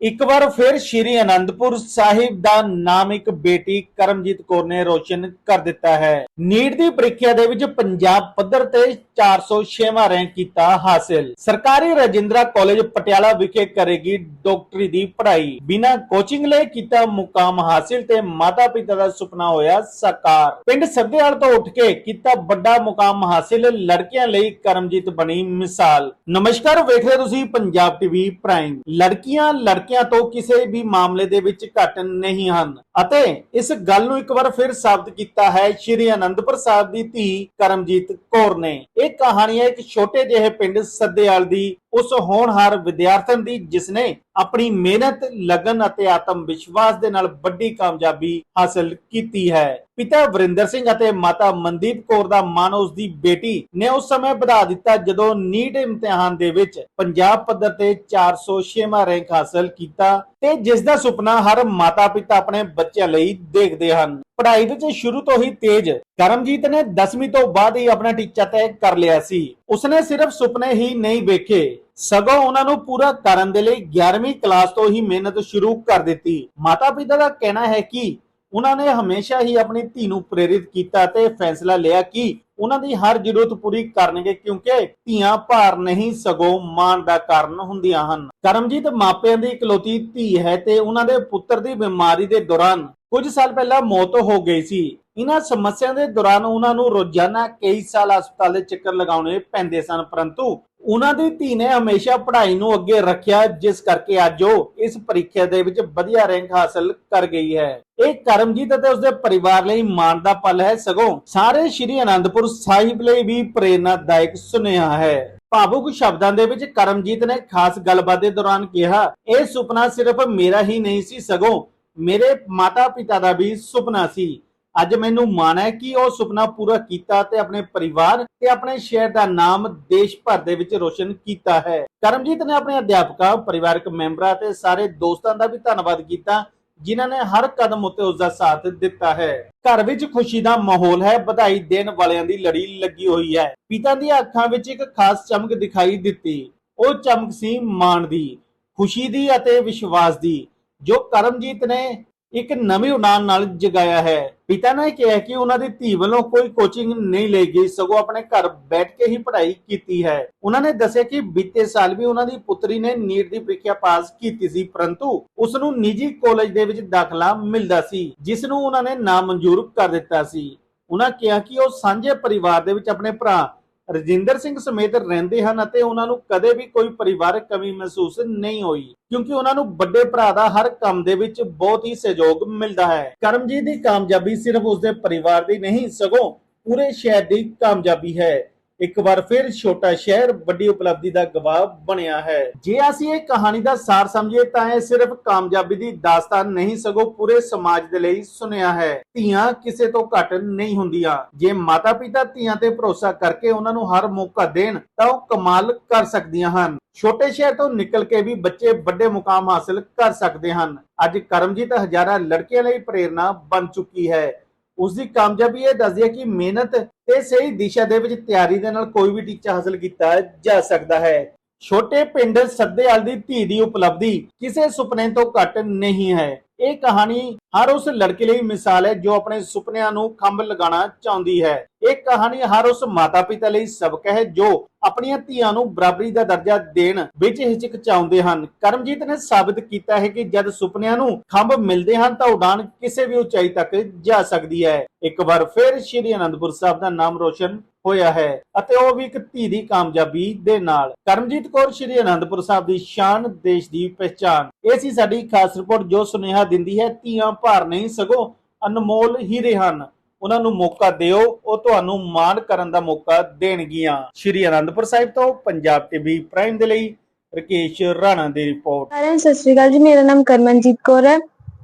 ਇੱਕ ਵਾਰ ਫਿਰ ਸ਼੍ਰੀ ਅਨੰਦਪੁਰ ਸਾਹਿਬ ਦਾ ਨਾਮ ਇੱਕ ਬੇਟੀ ਕਰਮਜੀਤ ਕੌਰ ਨੇ ਰੋਸ਼ਨ ਕਰ ਦਿੱਤਾ ਹੈ। ਨੀਟ ਦੀ ਪ੍ਰੀਖਿਆ ਦੇ ਵਿੱਚ ਪੰਜਾਬ ਪੱਧਰ ਤੇ 406ਵਾਂ ਰੈਂਕ ਕੀਤਾ ਹਾਸਿਲ। ਸਰਕਾਰੀ ਰਜਿੰਦਰਾ ਕਾਲਜ ਪਟਿਆਲਾ ਵਿਖੇ ਕਰੇਗੀ ਡਾਕਟਰੀ ਦੀ ਪੜ੍ਹਾਈ। ਬਿਨਾਂ ਕੋਚਿੰਗ ਲਈ ਕੀਤਾ ਮੁਕਾਮ ਹਾਸਿਲ ਤੇ ਮਾਤਾ ਪਿਤਾ ਦਾ ਸੁਪਨਾ ਹੋਇਆ ਸਾਕਾਰ। ਪਿੰਡ ਸੱਦੇਵਾਲ ਤੋਂ ਉੱਠ ਕੇ ਕੀਤਾ ਵੱਡਾ ਮੁਕਾਮ ਹਾਸਿਲ, ਲੜਕੀਆਂ ਲਈ ਕਰਮਜੀਤ ਬਣੀ ਮਿਸਾਲ। ਨਮਸਕਾਰ ਵੇਖ ਰਹੇ ਹੋ ਤੁਸੀਂ ਪੰਜਾਬ ਟੀਵੀ ਪ੍ਰਾਈਮ। ਲੜਕੀਆਂ ਲੜਕਿਆਂ ਤੋਂ ਕਿਸੇ ਵੀ ਮਾਮਲੇ ਦੇ ਵਿੱਚ ਘੱਟ ਨਹੀਂ ਹਨ। ਅਤੇ ਇਸ ਗੱਲ ਨੂੰ ਇੱਕ ਵਾਰ ਫਿਰ ਸਾਬਤ ਕੀਤਾ ਹੈ ਸ਼੍ਰੀ ਅਨੰਦਪੁਰ ਸਾਹਿਬ ਦੀ ਧੀ ਕਰਮਜੀਤ ਕੌਰ ਨੇ। ਇਹ ਕਹਾਣੀ ਹੈ ਇੱਕ ਛੋਟੇ ਜਿਹੇ ਪਿੰਡ ਸੱਦੇਵਾਲ ਦੀ, ਉਸ ਹੋਣਹਾਰ ਵਿਦਿਆਰਥਣ ਦੀ ਜਿਸਨੇ ਆਪਣੀ ਮਿਹਨਤ, ਲਗਨ ਅਤੇ ਆਤਮ ਵਿਸ਼ਵਾਸ ਦੇ ਨਾਲ ਵੱਡੀ ਕਾਮਯਾਬੀ ਹਾਸਲ ਕੀਤੀ ਹੈ। ਪਿਤਾ ਵਰਿੰਦਰ ਸਿੰਘ ਅਤੇ ਮਾਤਾ ਮਨਦੀਪ ਕੌਰ ਦਾ ਮਨ ਉਸ ਦੀ ਬੇਟੀ ਨੇ ਉਸ ਸਮੇਂ ਵਧਾ ਦਿੱਤਾ, ਜਦੋਂ ਨੀਟ ਇਮਤਿਹਾਨ ਦੇ ਵਿੱਚ ਪੰਜਾਬ ਪੱਧਰ ਤੇ 406ਵਾਂ ਰੈਂਕ ਹਾਸਲ ਕੀਤਾ। ਤੇ ਜਿਸ ਦਾ ਸੁਪਨਾ ਹਰ ਮਾਤਾ ਪਿਤਾ ਆਪਣੇ ਬੱਚਿਆਂ ਲਈ ਦੇਖਦੇ ਹਨ। ਪੜ੍ਹਾਈ ਵਿੱਚ ਸ਼ੁਰੂ ਤੋਂ ਹੀ ਤੇਜ਼ ਕਰਮਜੀਤ ਨੇ 10ਵੀਂ ਤੋਂ ਬਾਅਦ ਹੀ ਆਪਣਾ ਟੀਚਾ ਤੈਅ ਕਰ ਲਿਆ ਸੀ। ਉਸਨੇ ਸਿਰਫ ਸੁਪਨੇ ਹੀ ਨਹੀਂ ਵੇਖੇ, ਸਗੋਂ ਉਹਨਾਂ ਨੂੰ ਪੂਰਾ ਕਰਨ ਦੇ ਲਈ 11ਵੀਂ ਕਲਾਸ ਤੋਂ ਹੀ ਮਿਹਨਤ ਸ਼ੁਰੂ ਕਰ ਦਿੱਤੀ। ਮਾਤਾ ਪਿਤਾ ਦਾ ਕਹਿਣਾ ਹੈ ਕਿ ਉਹਨਾਂ ਨੇ ਹਮੇਸ਼ਾ ਹੀ ਆਪਣੀ ਧੀ ਨੂੰ ਪ੍ਰੇਰਿਤ ਕੀਤਾ ਤੇ ਫੈਸਲਾ ਲਿਆ ਕਿ ਉਹਨਾਂ ਦੀ ਹਰ ਜ਼ਰੂਰਤ ਪੂਰੀ ਕਰਨਗੇ ਕਿਉਂਕਿ ਧੀਆਂ ਭਾਰ ਨਹੀਂ ਸਗੋਂ ਮਾਣ ਦਾ ਕਾਰਨ ਹੁੰਦੀਆਂ ਹਨ। ਕਰਮਜੀਤ ਮਾਪਿਆਂ ਦੀ ਇਕਲੌਤੀ ਧੀ ਹੈ ਤੇ ਉਹਨਾਂ ਦੇ ਪੁੱਤਰ ਦੀ ਬਿਮਾਰੀ ਦੇ ਦੌਰਾਨ ਕੁਝ ਸਾਲ ਪਹਿਲਾਂ ਮੌਤ ਹੋ ਗਈ ਸੀ। ਇਹਨਾਂ ਸਮੱਸਿਆ ਦੇ ਦੌਰਾਨ ਉਹਨਾਂ ਨੂੰ ਰੋਜ਼ਾਨਾ ਕਈ ਸਾਲ ਹਸਪਤਾਲ ਦੇ ਚੱਕਰ ਲਗਾਉਣੇ ਪੈਂਦੇ ਸਨ, ਪਰੰਤੂ ਉਹਨਾਂ ਦੀ ਧੀ ਨੇ ਹਮੇਸ਼ਾ ਪੜ੍ਹਾਈ ਨੂੰ ਅੱਗੇ ਰੱਖਿਆ, ਜਿਸ ਕਰਕੇ ਅੱਜ ਉਹ ਇਸ ਪ੍ਰੀਖਿਆ ਦੇ ਵਿੱਚ ਵਧੀਆ ਰੈਂਕ ਹਾਸਲ ਕਰ ਗਈ ਹੈ। ਇਹ ਕਰਮਜੀਤ ਅਤੇ ਉਸਦੇ ਪਰਿਵਾਰ ਲਈ ਮਾਣ ਦਾ ਪਲ ਹੈ। ਸਗੋਂ ਸਾਰੇ ਸ਼੍ਰੀ ਅਨੰਦਪੁਰ ਸਾਹਿਬ ਲਈ ਵੀ ਪ੍ਰੇਰਨਾਦਾਇਕ ਸੁਨੇਹਾ ਹੈ। ਭਾਵੁਕ ਸ਼ਬਦਾਂ ਦੇ ਵਿੱਚ ਕਰਮਜੀਤ ਨੇ ਖਾਸ ਗੱਲਬਾਤ ਦੇ ਦੌਰਾਨ ਕਿਹਾ, ਇਹ ਸੁਪਨਾ ਸਿਰਫ ਮੇਰਾ ਹੀ ਨਹੀਂ ਸੀ, ਸਗੋਂ ਮੇਰੇ ਮਾਤਾ ਪਿਤਾ ਦਾ ਵੀ ਸੁਪਨਾ ਸੀ। ਅੱਜ ਮੈਨੂੰ ਮਾਣ ਹੈ ਕਿ ਉਹ ਸੁਪਨਾ ਪੂਰਾ ਕੀਤਾ ਤੇ ਆਪਣੇ ਪਰਿਵਾਰ ਤੇ ਆਪਣੇ ਸ਼ਹਿਰ ਦਾ ਨਾਮ ਦੇਸ਼ ਭਰ ਦੇ ਵਿੱਚ ਰੋਸ਼ਨ ਕੀਤਾ ਹੈ। ਕਰਮਜੀਤ ਨੇ ਆਪਣੇ ਅਧਿਆਪਕਾਂ, ਪਰਿਵਾਰਕ ਮੈਂਬਰਾਂ ਤੇ ਸਾਰੇ ਦੋਸਤਾਂ ਦਾ ਵੀ ਧੰਨਵਾਦ ਕੀਤਾ, ਜਿਨ੍ਹਾਂ ਨੇ ਹਰ ਕਦਮ ਉੱਤੇ ਉਸ ਦਾ ਸਾਥ ਦਿੱਤਾ ਹੈ। ਘਰ ਵਿੱਚ ਖੁਸ਼ੀ ਦਾ ਮਾਹੌਲ ਹੈ, ਵਧਾਈ ਦੇਣ ਵਾਲਿਆਂ ਦੀ ਲੜੀ ਲੱਗੀ ਹੋਈ ਹੈ। ਪਿਤਾ ਦੀਆਂ ਅੱਖਾਂ ਵਿੱਚ ਇੱਕ ਖਾਸ ਚਮਕ ਦਿਖਾਈ ਦਿੱਤੀ। ਉਹ ਚਮਕ ਸੀ ਮਾਣ ਦੀ, ਖੁਸ਼ੀ ਦੀ ਅਤੇ ਵਿਸ਼ਵਾਸ ਦੀ, ਜੋ ਕਰਮਜੀਤ ਨੇ ਇੱਕ ਨਵੀਂ ਉਡਾਨ ਨਾਲ ਜਗਾਇਆ ਹੈ। ਪਿਤਾ ਨੇ ਕਿਹਾ ਕਿ ਉਹਨਾਂ ਦੀ ਧੀ ਵੱਲੋਂ ਕੋਈ ਕੋਚਿੰਗ ਨਹੀਂ ਲਈ ਗਈ, ਸਗੋਂ ਆਪਣੇ ਘਰ ਬੈਠ ਕੇ ਹੀ ਪੜ੍ਹਾਈ ਕੀਤੀ ਹੈ। ਉਹਨਾਂ ਨੇ ਦੱਸਿਆ ਕਿ ਬੀਤੇ ਸਾਲ ਵੀ ਉਹਨਾਂ ਦੀ ਪੁੱਤਰੀ ਨੇ ਨੀਟ ਦੀ ਪ੍ਰੀਖਿਆ ਪਾਸ ਕੀਤੀ ਸੀ, ਪਰੰਤੂ ਉਸ ਨੂੰ ਨਿੱਜੀ ਕਾਲਜ ਦੇ ਵਿੱਚ ਦਾਖਲਾ ਮਿਲਦਾ ਸੀ, ਜਿਸ ਨੂੰ ਉਹਨਾਂ ਨੇ ਨਾਮਨਜ਼ੂਰ ਕਰ ਦਿੱਤਾ ਸੀ। ਉਹਨਾਂ ਕਿਹਾ ਕਿ ਉਹ ਸਾਂਝੇ ਪਰਿਵਾਰ ਦੇ ਵਿੱਚ ਆਪਣੇ ਭਰਾ ਰਜਿੰਦਰ ਸਿੰਘ ਸਮੇਤ ਰਹਿੰਦੇ ਹਨ ਅਤੇ ਉਹਨਾਂ ਨੂੰ ਕਦੇ ਵੀ ਕੋਈ ਪਰਿਵਾਰਕ ਕਮੀ ਮਹਿਸੂਸ ਨਹੀਂ ਹੋਈ, ਕਿਉਂਕਿ ਉਹਨਾਂ ਨੂੰ ਵੱਡੇ ਭਰਾ ਦਾ ਹਰ ਕੰਮ ਦੇ ਵਿੱਚ ਬਹੁਤ ਹੀ ਸਹਿਯੋਗ ਮਿਲਦਾ ਹੈ। ਕਰਮਜੀਤ ਦੀ ਕਾਮਯਾਬੀ ਸਿਰਫ ਉਸਦੇ ਪਰਿਵਾਰ ਦੀ ਨਹੀਂ, ਸਗੋਂ ਪੂਰੇ ਸ਼ਹਿਰ ਦੀ ਕਾਮਯਾਬੀ ਹੈ। ਇੱਕ ਵਾਰ ਫਿਰ ਛੋਟਾ ਸ਼ਹਿਰ ਵੱਡੀ ਉਪਲਬਧੀ ਦਾ ਗਵਾਹ ਬਣਿਆ ਹੈ। ਜੇ ਅਸੀਂ ਇਹ ਕਹਾਣੀ ਦਾ ਸਾਰ ਸਮਝੀਏ ਤਾਂ ਇਹ ਸਿਰਫ ਕਾਮਯਾਬੀ ਦੀ ਦਾਸਤਾਨ ਨਹੀਂ, ਸਗੋਂ ਪੂਰੇ ਸਮਾਜ ਦੇ ਲਈ ਸੁਨੇਹਾ ਹੈ। ਧੀਆਂ ਕਿਸੇ ਤੋਂ ਘੱਟ ਨਹੀਂ ਹੁੰਦੀਆਂ। ਜੇ ਮਾਤਾ ਪਿਤਾ ਧੀਆਂ ਤੇ ਭਰੋਸਾ ਕਰਕੇ ਉਹਨਾਂ ਨੂੰ ਹਰ ਮੌਕਾ ਦੇਣ, ਤਾਂ ਉਹ ਕਮਾਲ ਕਰ ਸਕਦੀਆਂ ਹਨ। ਛੋਟੇ ਸ਼ਹਿਰ ਤੋਂ ਨਿਕਲ ਕੇ ਵੀ ਬੱਚੇ ਵੱਡੇ ਮੁਕਾਮ ਹਾਸਲ ਕਰ ਸਕਦੇ ਹਨ। ਅੱਜ ਕਰਮਜੀਤ ਹਜ਼ਾਰਾਂ ਲੜਕੀਆਂ ਲਈ ਪ੍ਰੇਰਣਾ ਬਣ ਚੁੱਕੀ ਹੈ। ਉਸ ਦੀ ਕਾਮਯਾਬੀ ਇਹ ਦੱਸਦੀ ਹੈ ਕਿ ਮਿਹਨਤ ਤੇ ਸਹੀ ਦਿਸ਼ਾ ਦੇ ਵਿੱਚ ਤਿਆਰੀ ਦੇ ਨਾਲ ਕੋਈ ਵੀ ਟੀਚਾ ਹਾਸਲ ਕੀਤਾ ਜਾ ਸਕਦਾ ਹੈ। ਛੋਟੇ ਪਿੰਡ ਸੱਦੇਵਾਲ ਦੀ ਧੀ ਦੀ ਉਪਲਬਧੀ ਕਿਸੇ ਸੁਪਨੇ ਤੋਂ ਘੱਟ ਨਹੀਂ ਹੈ। ਇਹ ਕਹਾਣੀ ਹਰ ਉਸ ਲੜਕੀ ਲਈ ਮਿਸਾਲ ਹੈ ਜੋ ਆਪਣੇ ਸੁਪਨਿਆਂ ਨੂੰ ਖੰਭ ਲਗਾਉਣਾ ਚਾਹੁੰਦੀ ਹੈ। ਇਹ ਕਹਾਣੀ ਹਰ ਉਸ ਮਾਤਾ-ਪਿਤਾ ਲਈ ਸਬਕ ਹੈ ਜੋ ਆਪਣੀਆਂ ਧੀਆਂ ਨੂੰ ਬਰਾਬਰੀ ਦਾ ਦਰਜਾ ਦੇਣ ਵਿੱਚ ਹਿਚਕਚਾਉਂਦੇ ਹਨ। ਕਰਮਜੀਤ ਨੇ ਸਾਬਤ ਕੀਤਾ ਹੈ ਕਿ ਜਦ ਸੁਪਨਿਆਂ ਨੂੰ ਖੰਭ ਮਿਲਦੇ ਹਨ ਤਾਂ ਉਡਾਨ ਕਿਸੇ ਵੀ ਉਚਾਈ ਤੱਕ ਜਾ ਸਕਦੀ ਹੈ। ਇੱਕ ਵਾਰ ਫਿਰ ਸ਼੍ਰੀ ਅਨੰਦਪੁਰ ਸਾਹਿਬ ਦਾ ਨਾਮ ਰੋਸ਼ਨ ਹੋਇਆ ਹੈ ਅਤੇ ਉਹ ਵੀ ਇੱਕ ਧੀ ਦੀ ਕਾਮਯਾਬੀ ਦੇ ਨਾਲ। ਕਰਮਜੀਤ ਕੌਰ ਸ਼੍ਰੀ ਅਨੰਦਪੁਰ ਸਾਹਿਬ ਦੀ ਸ਼ਾਨ ਦੇਸ਼ ਦੀ ਪਛਾਣ ਇਹ ਸਾਡੀ ਖਾਸ ਰਿਪੋਰਟ ਜੋ ਸੁਨੇਹਾ ਦਿੰਦੀ ਹੈ, ਧੀਆਂ ਭਾਰ ਨਹੀਂ, ਸਗੋ ਅਨਮੋਲ ਹੀਰੇ ਹਨ। ਉਹਨਾਂ ਨੂੰ ਮੌਕਾ ਦਿਓ, ਉਹ ਤੁਹਾਨੂੰ ਮਾਣ ਕਰਨ ਦਾ ਮੌਕਾ ਦੇਣਗੀਆਂ। ਸ਼੍ਰੀ ਅਨੰਦਪੁਰ ਸਾਹਿਬ ਤੋਂ ਪੰਜਾਬ ਟੀਵੀ ਪ੍ਰਾਈਮ ਦੇ ਲਈ ਰਕੇਸ਼ ਰਾਣਾ ਦੀ ਰਿਪੋਰਟ। ਸਤਿ ਸ਼੍ਰੀ ਅਕਾਲ ਜੀ, ਮੇਰਾ ਨਾਮ ਕਰਮਨਜੀਤ ਕੌਰ ਹੈ।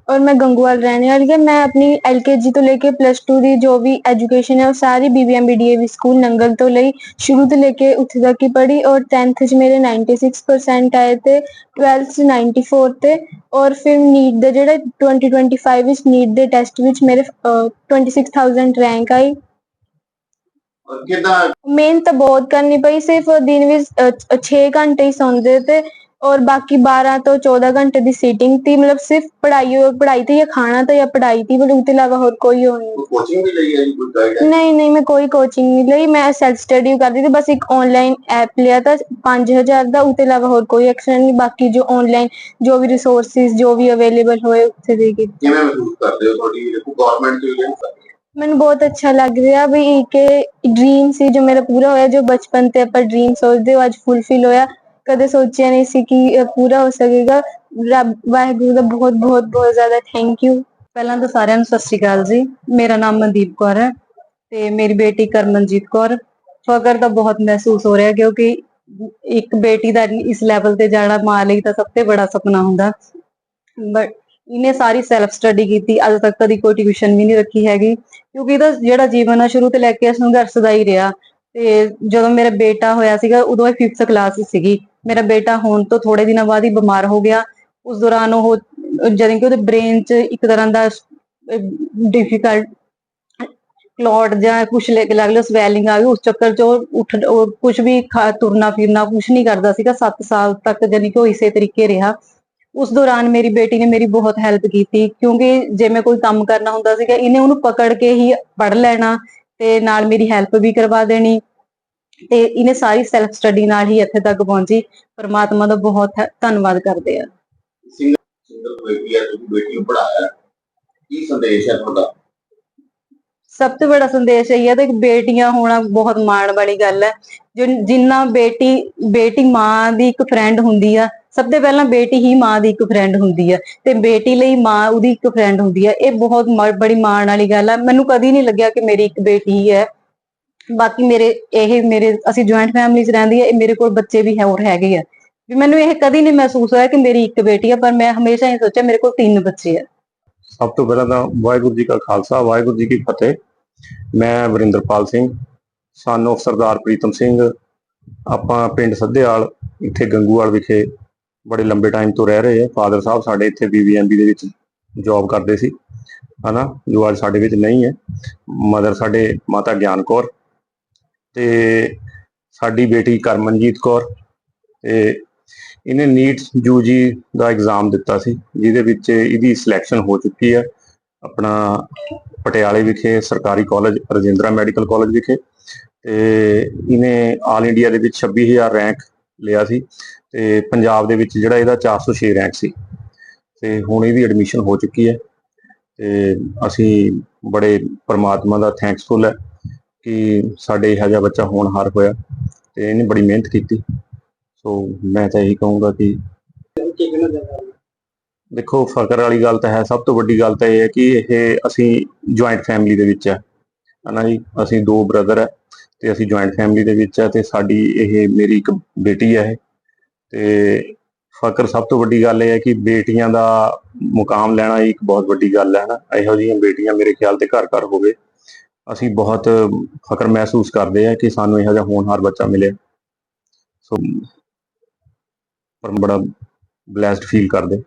ਔਰ ਮੈਂ ਗੰਗੂਵਾਲ ਰਹਿਣ ਵਾਲੀ ਹਾਂ। ਮੈਂ ਆਪਣੀ ਐਲਕੇਜੀ ਤੋਂ ਲੈ ਕੇ ਪਲੱਸ 2 ਦੀ ਜੋ ਵੀ ਐਜੂਕੇਸ਼ਨ ਹੈ ਉਹ ਸਾਰੀ ਬੀਬੀਐਮ ਸਕੂਲ ਨੰਗਲ ਤੋਂ ਲਈ ਸ਼ੁਰੂ ਤੋਂ ਲੈ ਕੇ ਉੱਥੇ ਤੱਕ ਹੀ ਪੜ੍ਹੀ ਔਰ 10th 'ਚ ਮੇਰੇ 96% ਆਏ ਤੇ 12th 'ਚ 94 ਤੇ ਔਰ ਫਿਰ ਨੀਟ ਦੇ ਜਿਹੜੇ 2025 ਵਿੱਚ ਨੀਟ ਦੇ ਟੈਸਟ ਵਿੱਚ ਮੇਰੇ 26000 ਰੈਂਕ ਆਈ। ਮੇਨ ਤਾਂ ਬਹੁਤ ਕਰਨੀ ਪਈ ਸਿਰਫ ਦਿਨ ਵਿੱਚ ਛੇ ਘੰਟੇ ਹੀ ਸੌਂਦੇ ਤੇ और बाकी 12 ਤੋਂ 14 ਘੰਟੇ ਦੀ ਸੀਟਿੰਗ थी मतलब सिर्फ पढ़ाई और पढ़ाई थी या खाना था या पढ़ाई थी मतलब उसके अलावा और कोई और नहीं ਕੋਈ ਕੋਚਿੰਗ ਵੀ ਲਈ ਹੈ ਜੀ ਕੋਈ ਗਾਈਡ नहीं नहीं मैं कोई कोचिंग नहीं ली मैं सेल्फ स्टडी करती थी बस एक ऑनलाइन ऐप लिया था 5000 ਦਾ उसके अलावा और कोई एक्स्ट्रा नहीं बाकी जो ऑनलाइन जो भी रिसोर्सेज जो भी अवेलेबल होए ਉੱਥੇ ਦੇ ਕੇ ਕਿਵੇਂ ਮਹਿਸੂਸ ਕਰਦੇ ਹੋ ਤੁਹਾਡੀ ਦੇਖੋ ਗਵਰਨਮੈਂਟ ਤੋਂ ਹੀ ਮੈਨੂੰ ਬਹੁਤ ਅੱਛਾ ਲੱਗ ਰਿਹਾ ਵੀ ਕਿ ਡ੍ਰੀਮ ਸੀ ਜੋ ਮੇਰਾ ਪੂਰਾ ਹੋਇਆ ਜੋ ਬਚਪਨ ਤੇ ਆਪਾਂ ਡ੍ਰੀਮ ਸੋਚਦੇ ਹੋ ਅੱਜ ਫੁੱਲਫਿਲ ਹੋਇਆ ਕਦੇ ਸੋਚਿਆ ਨਹੀਂ ਸੀ ਕਿ ਪੂਰਾ ਹੋ ਸਕੇਗਾ। ਰੱਬ, ਵਾਹਿਗੁਰੂ ਦਾ ਬਹੁਤ ਬਹੁਤ ਬਹੁਤ ਜ਼ਿਆਦਾ ਥੈਂਕ ਯੂ ਪਹਿਲਾਂ ਤਾਂ ਸਾਰਿਆਂ ਨੂੰ ਸਤਿ ਸ਼੍ਰੀ ਅਕਾਲ ਜੀ। ਮੇਰਾ ਨਾਮ ਮਨਦੀਪ ਕੌਰ ਹੈ ਤੇ ਮੇਰੀ ਬੇਟੀ ਕਰਮਨਜੀਤ ਕੌਰ। ਫਖਰ ਤਾਂ ਬਹੁਤ ਮਹਿਸੂਸ ਹੋ ਰਿਹਾ ਕਿਉਂਕਿ ਇੱਕ ਬੇਟੀ ਦਾ ਇਸ ਲੈਵਲ ਤੇ ਜਾਣਾ ਮਾਂ ਲਈ ਤਾਂ ਸਭ ਤੋਂ ਬੜਾ ਸੁਪਨਾ ਹੁੰਦਾ। ਬਟ ਇਹਨੇ ਸਾਰੀ ਸੈਲਫ ਸਟੱਡੀ ਕੀਤੀ। ਅੱਜ ਤੱਕ ਕਦੀ ਕੋਈ ਟਿਊਸ਼ਨ ਵੀ ਨਹੀਂ ਰੱਖੀ ਹੈਗੀ। ਕਿਉਂਕਿ ਇਹਦਾ ਜਿਹੜਾ ਜੀਵਨ ਆ, ਸ਼ੁਰੂ ਤੋਂ ਲੈ ਕੇ ਸੰਘਰਸ਼ ਦਾ ਹੀ ਰਿਹਾ। ਤੇ ਜਦੋਂ ਮੇਰਾ ਬੇਟਾ ਹੋਇਆ ਸੀਗਾ, ਉਦੋਂ ਇਹ 5th ਕਲਾਸ ਸੀਗੀ। ਮੇਰਾ ਬੇਟਾ ਹੋਣ ਤੋਂ ਥੋੜੇ ਦਿਨਾਂ ਬਾਅਦ ਹੀ ਬਿਮਾਰ ਹੋ ਗਿਆ। ਉਸ ਦੌਰਾਨ ਉਹ, ਜਦੋਂ ਕਿ ਉਹਦੇ ਬ੍ਰੇਨ 'ਚ ਇੱਕ ਤਰ੍ਹਾਂ ਦਾ ਡਿਫਿਕਲਟ ਕਲੌਟ ਜਾਂ ਕੁਛ ਲੱਗ ਲਿਆ ਸਵੈਲਿੰਗ ਆ ਗਈ, ਉਸ ਚੱਕਰ 'ਚ ਉਹ ਉੱਠ ਕੁਝ ਵੀ ਤੁਰਨਾ ਫਿਰਨਾ ਕੁਛ ਨਹੀਂ ਕਰਦਾ ਸੀਗਾ 7 ਸਾਲ ਤੱਕ ਜਾਨੀ ਕਿ ਉਹ ਇਸੇ ਤਰੀਕੇ ਰਿਹਾ। ਉਸ ਦੌਰਾਨ ਮੇਰੀ ਬੇਟੀ ਨੇ ਮੇਰੀ ਬਹੁਤ ਹੈਲਪ ਕੀਤੀ, ਕਿਉਂਕਿ ਜੇ ਮੈਂ ਕੋਈ ਕੰਮ ਕਰਨਾ ਹੁੰਦਾ ਸੀਗਾ, ਇਹਨੇ ਉਹਨੂੰ ਪਕੜ ਕੇ ਹੀ ਪੜ ਲੈਣਾ ਤੇ ਨਾਲ ਮੇਰੀ ਹੈਲਪ ਵੀ ਕਰਵਾ ਦੇਣੀ। ਤੇ ਇਹਨੇ ਸਾਰੀ ਸੈਲਫ ਸਟੱਡੀ ਨਾਲ ਹੀ ਇੱਥੇ ਤੱਕ ਪਹੁੰਚੀ। ਪਰਮਾਤਮਾ ਦਾ ਬਹੁਤ ਧੰਨਵਾਦ ਕਰਦੇ ਆ। ਸਿੰਗਲ ਸਿੰਗਲ ਬੇਟੀ ਹੈ ਤੁਸੀਂ ਬੇਟੀ ਨੂੰ ਪੜਾਇਆ ਕੀ ਸੰਦੇਸ਼ ਹੈ ਤੁਹਾਡਾ? ਸਭ ਤੋਂ ਬੜਾ ਸੰਦੇਸ਼ ਇਹ ਹੈ ਕਿ ਬੇਟੀਆਂ ਹੋਣਾ ਬਹੁਤ ਮਾਣ ਵਾਲੀ ਗੱਲ ਹੈ। ਜੋ ਜਿੰਨਾ ਬੇਟੀ ਬੇਟੀ ਮਾਂ ਦੀ ਇੱਕ ਫਰੈਂਡ ਹੁੰਦੀ ਆ ਸਭ ਤੋਂ ਪਹਿਲਾਂ ਬੇਟੀ ਹੀ ਮਾਂ ਦੀ ਇੱਕ ਫਰੈਂਡ ਹੁੰਦੀ ਆ ਤੇ ਬੇਟੀ ਲਈ ਮਾਂ ਉਹਦੀ ਇੱਕ ਫਰੈਂਡ ਹੁੰਦੀ ਆ। ਇਹ ਬਹੁਤ ਬੜੀ ਮਾਣ ਵਾਲੀ ਗੱਲ ਆ। ਮੈਨੂੰ ਕਦੀ ਨਹੀਂ ਲੱਗਿਆ ਕਿ ਮੇਰੀ ਇੱਕ ਬੇਟੀ ਹੀ ਹੈ। ਬਾਕੀ ਮੇਰੇ, ਇਹ ਮੇਰੇ, ਅਸੀਂ ਜੁਆਇੰਟ ਫੈਮਿਲੀ 'ਚ ਰਹਿੰਦੀ ਆ, ਇਹ ਮੇਰੇ ਕੋਲ ਬੱਚੇ ਵੀ ਹੈ ਹੋਰ ਹੈਗੇ ਆ। ਵੀ ਮੈਨੂੰ ਇਹ ਕਦੀ ਨਹੀਂ ਮਹਿਸੂਸ ਹੋਇਆ ਕਿ ਮੇਰੀ ਇੱਕ ਬੇਟੀ ਆ, ਪਰ ਮੈਂ ਹਮੇਸ਼ਾ ਇਹ ਸੋਚਿਆ ਮੇਰੇ ਕੋਲ ਤਿੰਨ ਬੱਚੇ ਆ। ਸਭ ਤੋਂ ਪਹਿਲਾਂ ਤਾਂ ਵਾਹਿਗੁਰੂ ਜੀ ਕਾ ਖਾਲਸਾ, ਵਾਹਿਗੁਰੂ ਜੀ ਕੀ ਫਤਿਹ। ਮੈਂ ਵਰਿੰਦਰਪਾਲ ਸਿੰਘ ਸਨ of ਸਰਦਾਰ ਪ੍ਰੀਤਮ ਸਿੰਘ। ਆਪਾਂ ਪਿੰਡ ਸੱਧੇਵਾਲ ਇੱਥੇ ਗੰਗੂਵਾਲ ਵਿਖੇ ਬੜੇ ਲੰਬੇ ਟਾਈਮ ਤੋਂ ਰਹਿ ਰਹੇ ਆ। ਫਾਦਰ ਸਾਹਿਬ ਸਾਡੇ ਇੱਥੇ ਬੀਬੀਐਮਬੀ ਦੇ ਵਿੱਚ ਜੌਬ ਕਰਦੇ ਸੀ, ਹਨਾ? ਜੋ ਅੱਜ ਸਾਡੇ ਵਿੱਚ ਨਹੀਂ ਹੈ। ਮਦਰ ਸਾਡੇ ਮਾਤਾ ਗਿਆਨ ਕੌਰ ਤੇ ਸਾਡੀ ਬੇਟੀ ਕਰਮਨਜੀਤ ਕੌਰ ਤੇ ਇਹਨੇ ਨੀਟ ਯੂਜੀ ਦਾ ਐਗਜ਼ਾਮ ਦਿੱਤਾ ਸੀ, ਜਿਹਦੇ ਵਿੱਚ ਇਹਦੀ ਸਿਲੈਕਸ਼ਨ ਹੋ ਚੁੱਕੀ ਹੈ ਆਪਣਾ ਪਟਿਆਲੇ ਵਿਖੇ, ਸਰਕਾਰੀ ਕਾਲਜ ਰਜਿੰਦਰਾ ਮੈਡੀਕਲ ਕਾਲਜ ਵਿਖੇ ਤੇ ਇਹਨੇ ਆਲ ਇੰਡੀਆ ਦੇ ਵਿੱਚ 26000 ਰੈਂਕ ਲਿਆ ਸੀ ਤੇ ਪੰਜਾਬ ਦੇ ਵਿੱਚ ਜਿਹੜਾ ਇਹਦਾ 406 ਰੈਂਕ ਸੀ ਤੇ ਹੁਣ ਇਹਦੀ ਐਡਮਿਸ਼ਨ ਹੋ ਚੁੱਕੀ ਹੈ ਤੇ ਅਸੀਂ ਬੜੇ ਪਰਮਾਤਮਾ ਦਾ ਥੈਂਕਸਫੁਲ ਹੈ। ਕਿ ਸਾਡੇ ਇਹੋ ਜਿਹਾ ਬੱਚਾ ਹੋਣਹਾਰ ਹੋਇਆ ਤੇ ਇਹਨੇ ਬੜੀ ਮਿਹਨਤ ਕੀਤੀ। ਸੋ ਮੈਂ ਤਾਂ ਇਹੀ ਕਹੂੰਗਾ ਕਿ ਦੇਖੋ, ਫਕਰ ਵਾਲੀ ਗੱਲ ਤਾਂ ਹੈ, ਸਭ ਤੋਂ ਵੱਡੀ ਗੱਲ ਤਾਂ ਇਹ ਹੈ ਕਿ ਇਹ ਅਸੀਂ ਜੁਆਇੰਟ ਫੈਮਿਲੀ ਦੇ ਵਿੱਚ ਹੈ ਹਨਾ ਜੀ? ਅਸੀਂ ਦੋ ਬ੍ਰਦਰ ਹੈ ਤੇ ਅਸੀਂ ਜੁਆਇੰਟ ਫੈਮਿਲੀ ਦੇ ਵਿੱਚ ਹੈ ਤੇ ਸਾਡੀ ਇਹ ਮੇਰੀ ਇੱਕ ਬੇਟੀ ਹੈ ਇਹ। ਤੇ ਫਕਰ ਸਭ ਤੋਂ ਵੱਡੀ ਗੱਲ ਇਹ ਹੈ ਕਿ ਬੇਟੀਆਂ ਦਾ ਮੁਕਾਮ ਲੈਣਾ ਇੱਕ ਬਹੁਤ ਵੱਡੀ ਗੱਲ ਹੈ ਨਾ। ਇਹੋ ਜਿਹੀਆਂ ਬੇਟੀਆਂ ਮੇਰੇ ਖਿਆਲ ਤੇ ਘਰ ਘਰ ਹੋਵੇ। ਅਸੀਂ ਬਹੁਤ ਫਕਰ ਮਹਿਸੂਸ ਕਰਦੇ ਆ ਕਿ ਸਾਨੂੰ ਇਹੋ ਜਿਹਾ ਹੋਣਹਾਰ ਬੱਚਾ ਮਿਲਿਆ। ਸੋ, ਪਰ ਬੜਾ ਬਲੈਸਡ ਫੀਲ ਕਰਦੇ।